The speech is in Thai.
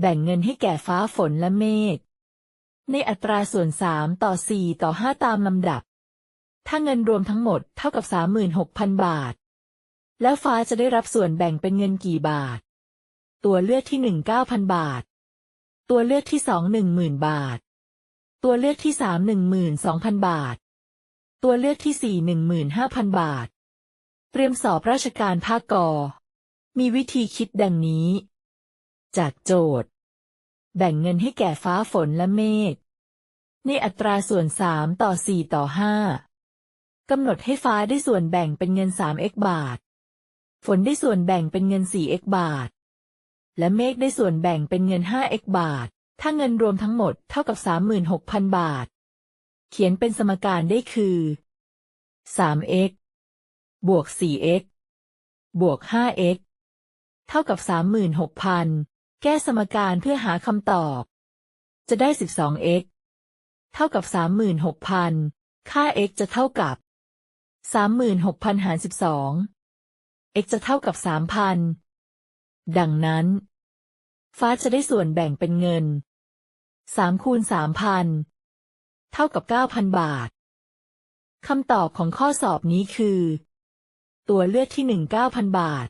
แบ่งเงินให้แก่ฟ้าฝนและเมฆ ในอัตราส่วน 3 ต่อ 4 ต่อ 5 ตามลำดับ ถ้าเงินรวมทั้งหมดเท่ากับ 36,000 บาท แล้วฟ้าจะได้รับส่วนแบ่งเป็นเงินกี่บาท ตัวเลือกที่ 1 9,000 บาท ตัวเลือกที่ 2 10,000 บาท ตัวเลือกที่ 3 12,000 บาท ตัวเลือกที่ 4 15,000 บาท เตรียมสอบราชการภาคกอมีวิธีคิดดังนี้ จากโจทย์ แบ่งเงินให้แก่ฟ้าฝนและเมฆในอัตราส่วน 3 ต่อ 4 ต่อ 5 กำหนดให้ฟ้าได้ส่วนแบ่งเป็นเงิน 3x บาท ฝนได้ส่วนแบ่งเป็นเงิน 4x บาท และเมฆได้ส่วนแบ่งเป็นเงิน 5x บาท ถ้าเงินรวมทั้งหมดเท่ากับ 36,000 บาท เขียนเป็นสมการได้คือ 3x บวก 4x บวก 5x เท่ากับ 36,000 แก้สมการเพื่อหาคำตอบ จะได้ 12x เท่ากับ 36,000 ค่า x จะเท่ากับ 36,000 หาร 12 x จะเท่ากับ 3,000 ดังนั้น ฟ้าจะได้ส่วนแบ่งเป็นเงิน 3 คูณ 3,000 เท่ากับ 9,000 บาท คำตอบของข้อสอบนี้คือ ตัวเลือกที่ 1 9,000 บาท